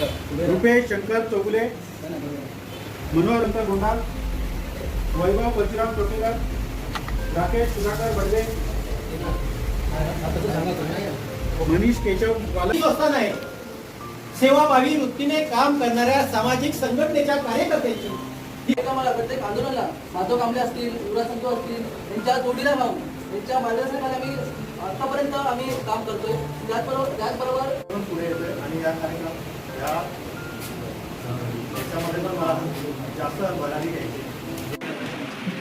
रुपेश शंकर चौगुले मनोहर अंतर गोंडाल वैभव परशुराम टोकेकर राकेश सुधाकर बडवे मनीष केशव संस्था नाही? सेवाभावी वृत्तीने काम करणाऱ्या सामाजिक संघटनेच्या कार्यकर्त्यांची. एका मला प्रत्येक आंदोलनाला. माधव कांबळे असतील युवराज संतो असतील यांच्या जोडीला राहून यांच्या मार्गदर्शनाखाली आम्ही आतापर्यंत आम्ही काम करतोय. त्याचबरोबर त्याचबरोबर म्हणून पुढे येतोय आणि या कार्यक्रम या याच्यामध्ये पण मला जास्त घ्यायची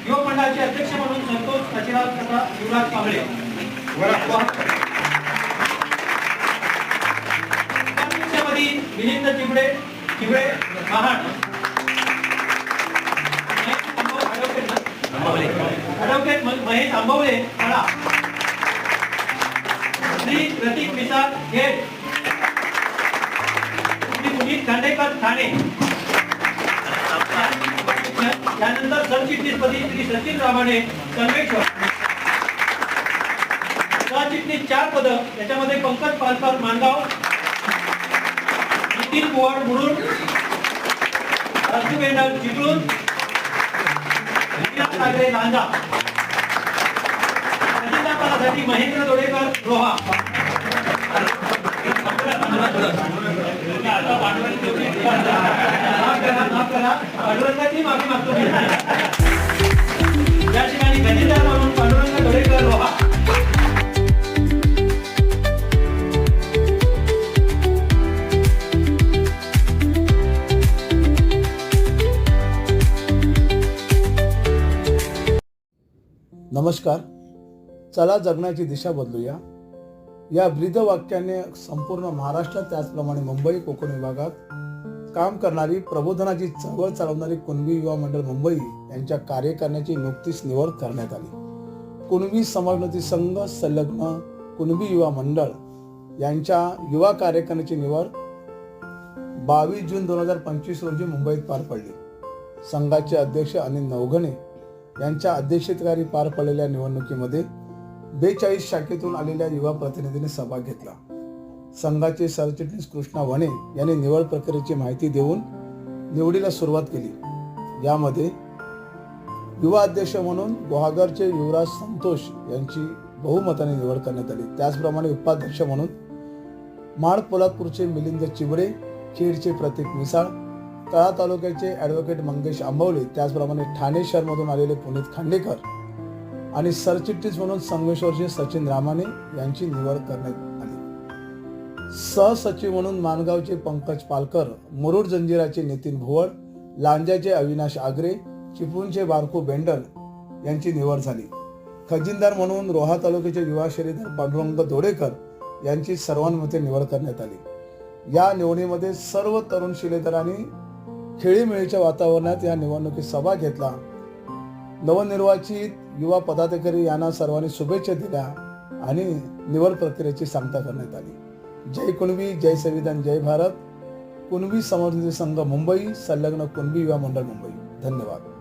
युवक मंडळाचे अध्यक्ष म्हणून संतोष तथा युवराज कांबळे. उपाध्यक्षपदी मिलिंद चिबडे महाड ॲडव्होकेट महेश आंबवले श्री प्रतीक मिसाळ हेड श्री खांडेकर ठाणे. त्यानंतर सरचिटणीसपदी श्री सचिन रामाणे संगमेश्वर सरचिटणीस चार पद याच्यामध्ये पंकज पालकर मानगाव नितीन कुवाड मुरुड अर्जू चिपळूण ठाकरे लांजा महेंद्र दोडेकर रोहा. करा, पांडुरंगाची माफी मागतो मी. या ठिकाणी गणिता म्हणून पांडुरंग दोडेकर व्हा. नमस्कार. चला जगण्याची दिशा बदलूया. या ब्रीद वाक्याने संपूर्ण महाराष्ट्रात त्याचप्रमाणे मुंबई कोकण विभागात काम करणारी प्रबोधनाची चळवळ चालवणारी कुणबी युवा मंडळ मुंबई यांच्या कार्य करण्याची नुकतीच निवड करण्यात आली. कुणबी समाजोन्नती संघ संलग्न कुणबी युवा मंडळ यांच्या युवा कार्यकारिणीची निवड बावीस जून दोन हजार पंचवीस रोजी मुंबईत पार पडली. संघाचे अध्यक्ष अनिल नवघणे यांच्या अध्यक्षतेखाली पार पडलेल्या निवडणुकीमध्ये बेचाळीस शाखेतून आलेल्या युवा प्रतिनिधींनी सहभाग घेतला. संघाचे सरचिटणीस कृष्णा वणे यांनी निवड प्रक्रियेची माहिती देऊन निवडीला सुरुवात केली. यामध्ये युवा अध्यक्ष म्हणून गुहागरचे युवराज संतोष यांची बहुमताने निवड करण्यात आली. त्याचप्रमाणे उपाध्यक्ष म्हणून माड पोलादपूरचे मिलिंद चिबडे खेडचे प्रतीक मिसाळ तळा तालुक्याचे ॲडव्होकेट मंगेश आंबवले त्याचप्रमाणे ठाणे शहरमधून आलेले पुनीत खांडेकर आणि सरचिटणीस म्हणून संगमेश्वरचे सचिन रामाने यांची निवड करण्यात सहसचिव म्हणून माणगावचे पंकज पालकर मुरुड जंजिराचे नितीन भुवळ लांजाचे अविनाश आगरे चिपळूणचे बारकू बेंडल यांची निवड झाली. खजिनदार म्हणून रोहा तालुक्याचे युवा शरीरदार पांडुरंग दोडेकर यांची सर्वांमध्ये निवड करण्यात आली. या निवडीमध्ये सर्व तरुण शिलेदारांनी खेळीमेळीच्या वातावरणात या निवडणुकीत सभा घेतला. नवनिर्वाचित युवा पदाधिकारी यांना सर्वांनी शुभेच्छा दिल्या आणि निवड प्रक्रियेची सांगता करण्यात आली. जय कुणबी जय संविधान जय भारत. कुणबी समाज संघ मुंबई संलग्न कुणबी युवा मंडळ मुंबई. धन्यवाद.